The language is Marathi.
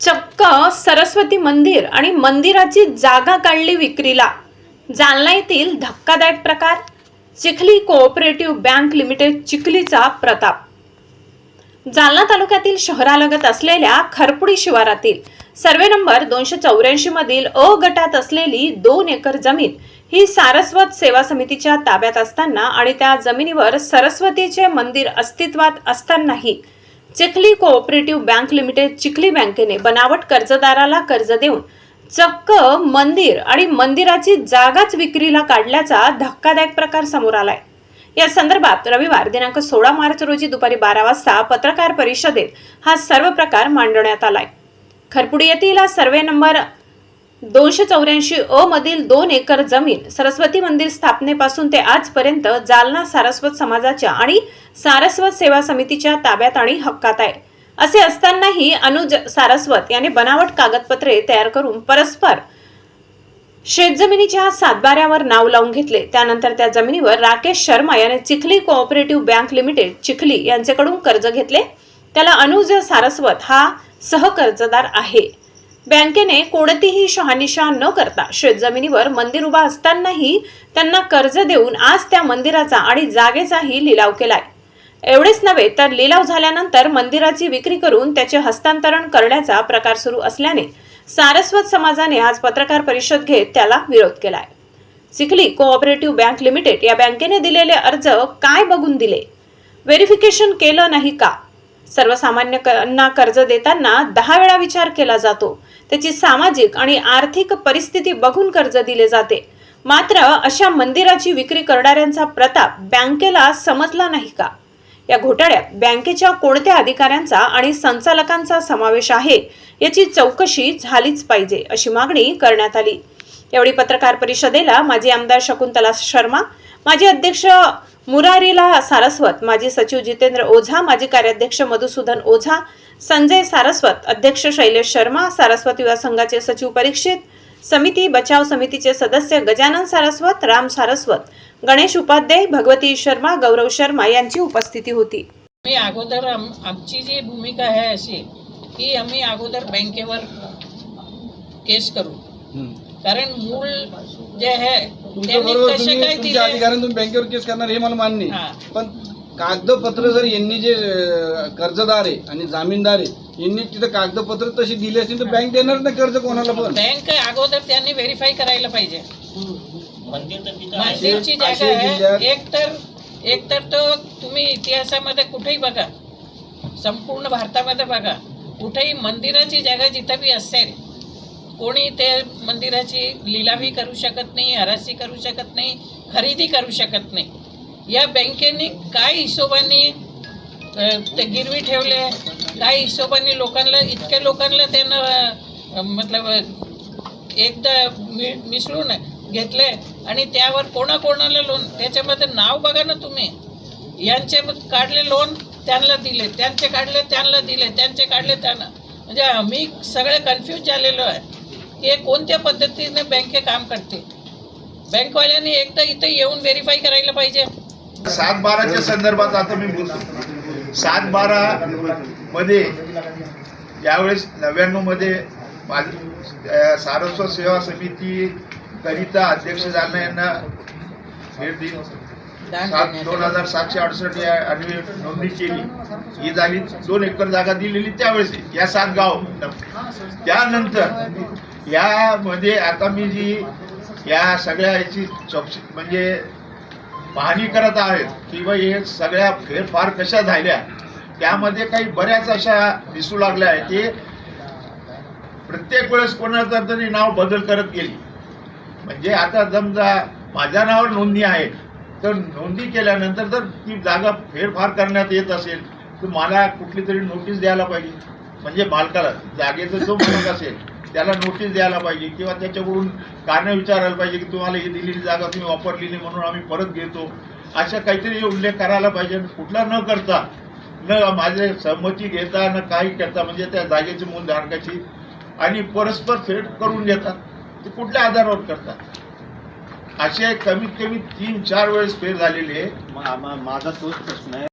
चक्क सरस्वती मंदिर आणि मंदिराची जागा काढली विक्रीला. जालना येथील धक्कादायक प्रकार? चिखली कोऑपरेटिव्ह बँक लिमिटेड चिखलीचा प्रताप. जालना तालुक्यातील शहरालगत असलेल्या खरपुडी शिवारातील सर्वे नंबर दोनशे चौऱ्याऐंशी मधील अ गटात असलेली दोन एकर जमीन ही सारस्वत सेवा समितीच्या ताब्यात असताना आणि त्या जमिनीवर सरस्वतीचे मंदिर अस्तित्वात असतानाही Chikhli cooperative bank limited Chikhli बँकेने बनावट कर्जदाराला कर्ज देऊन चक्क मंदिर आणि मंदिराची जागाच विक्रीला काढल्याचा धक्कादायक प्रकार समोर आलाय. या संदर्भात रविवार दिनांक सोळा मार्च रोजी दुपारी बारा वाजता पत्रकार परिषदेत हा सर्व प्रकार मांडण्यात आलाय. खरपुडी येथील सर्वे नंबर दोनशे चौऱ्याऐंशी अ मधील दोन एकर जमीन सरस्वती मंदिर स्थापनेपासून ते आजपर्यंत जालना सारस्वत समाजाच्या आणि सारस्वत सेवा समितीच्या ताब्यात आणि हक्कात आहे. असे असतानाही अनुज सारस्वत याने बनावट कागदपत्रे तयार करून परस्पर शेतजमिनीच्या सातबाऱ्यावर नाव लावून घेतले. त्यानंतर त्या जमिनीवर राकेश शर्मा याने Chikhli cooperative bank limited Chikhli यांच्याकडून कर्ज घेतले. त्याला अनुज सारस्वत हा सहकर्जदार आहे. बँकेने कोणतीही शहानिशा न करता शेतजमिनीवर मंदिर उभा असतानाही त्यांना कर्ज देऊन आज त्या मंदिराचा आणि जागेचाही लिलाव केलाय. एवढेच नव्हे तर लिलाव झाल्यानंतर मंदिराची विक्री करून त्याचे हस्तांतरण करण्याचा प्रकार सुरू असल्याने सारस्वत समाजाने आज पत्रकार परिषद घेत त्याला विरोध केलाय. चिखली कोऑपरेटिव्ह बँक लिमिटेड या बँकेने दिलेले अर्ज काय बघून दिले? व्हेरिफिकेशन केलं नाही का? सर्वसामान्यांना कर्ज देताना दहा वेळा विचार केला जातो. त्याची सामाजिक आणि आर्थिक परिस्थिती बघून कर्ज दिले जाते. मात्र अशा मंदिराची विक्री करणाऱ्यांचा प्रताप बँकेला समजला नाही का? या घोटाळ्यात बँकेच्या कोणत्या अधिकाऱ्यांचा आणि संचालकांचा समावेश आहे याची चौकशी झालीच पाहिजे अशी मागणी करण्यात आली. यावेळी पत्रकार परिषदेला माजी आमदार शकुंतला शर्मा माजी अध्यक्ष मुरारीला सारस्वत माजी सचिव जितेंद्र ओझा माजी कार्याध्यक्ष मधुसूदन ओझा संजय सारस्वत अध्यक्ष शैलेश शर्मा सारस्वत युवा संघाचे सचिव परीक्षित समिती बचाव समितीचे सदस्य गजानन सारस्वत राम सारस्वत गणेश उपाध्याय भगवती शर्मा गौरव शर्मा यांची उपस्थिती होती. मी अगोदर आम आमची जी भूमिका आहे अशी की आम्ही अगोदर बँकेवर केस करू. कारण मूळ जे आहे त्यांनी कसे तुम्ही काय तुमच्या दिले? अधिकाऱ्याने तुम्ही बँकेवर केस करणार हे मला मान्य हा. आहे पण कागदपत्र जर यांनी जे अं, कर्जदार आहे आणि जामीनदार आहे यांनी तिथं कागदपत्र तशी दिली असतील तर बँक देणार नाही कर्ज कोणाला पण. बँक अगोदर त्यांनी व्हेरीफाय करायला पाहिजे. मंदिरची जागा असे आहे. जिल्ह्यात- एक तर एक तर तो तुम्ही इतिहासामध्ये कुठेही बघा संपूर्ण भारतामध्ये बघा कुठेही मंदिराची जागा जिथं बी असेल कोणी ते मंदिराची लिलावी करू शकत नाही हराशी करू शकत नाही खरेदी करू शकत नाही. या बँकेने काय हिशोबाने ते गिरवी ठेवले? काय हिशोबाने लोकांना इतक्या लोकांना त्यानं मतलब एकदा मि मिसळून घेतले आणि त्यावर कोणाकोणाला लोन त्याच्यामध्ये नाव बघा ना तुम्ही. यांचे काढले लोन त्यांना दिले. त्यांचे काढले त्यांना दिले. त्यांचे काढले त्यांना. म्हणजे आम्ही सगळे कन्फ्यूज झालेलो आहे. हे कोणत्या पद्धतीने बँके काम करते? बँकवाल्यांनी एकदा इथं येऊन व्हेरीफाय करायला पाहिजे. सात बाराच्या संदर्भात आता मी बोलतो. सात बारा मध्ये यावेळेस नव्याण्णवमध्ये सारस्वत सेवा समिती करिता अध्यक्ष जालना यांना भेट दिली. सात दोन हजार सातशे अडुसष्ट या अन्वे नोंदणी केली. ही झाली दोन एकर जागा दिलेली त्यावेळेस या सात गाव. त्यानंतर यामध्ये आता मी जी या सगळ्या याची चौकशी म्हणजे पाहणी करत आहेत की बा हे सगळ्या फेरफार कशा झाल्या त्यामध्ये काही बऱ्याच अशा दिसू लागल्या आहेत की प्रत्येक वेळेस कोणाचं तरी नाव बदल करत गेली. म्हणजे आता समजा माझ्या नावावर नोंदणी आहे. तर नोंदी केल्यानंतर जर ती जागा फेरफार करण्यात येत असेल तर मला कुठली तरी नोटीस द्यायला पाहिजे. म्हणजे मालकाला जागेचा जो मालक असेल त्याला नोटीस द्यायला पाहिजे किंवा त्याच्याकडून कारण विचारायला पाहिजे की तुम्हाला ही दिलेली जागा तुम्ही वापरली नाही म्हणून आम्ही परत घेतो. अशा काहीतरी उल्लेख करायला पाहिजे कुठला न करता न माझे सहमती घेता न काही करता म्हणजे त्या जागेची मूलधारकाची आणि परस्पर फेड करून घेतात ते कुठल्या आधारावर करतात? असे कमीत कमी तीन चार वेळेस फेर झालेले आहे माझा तोच प्रश्न आहे.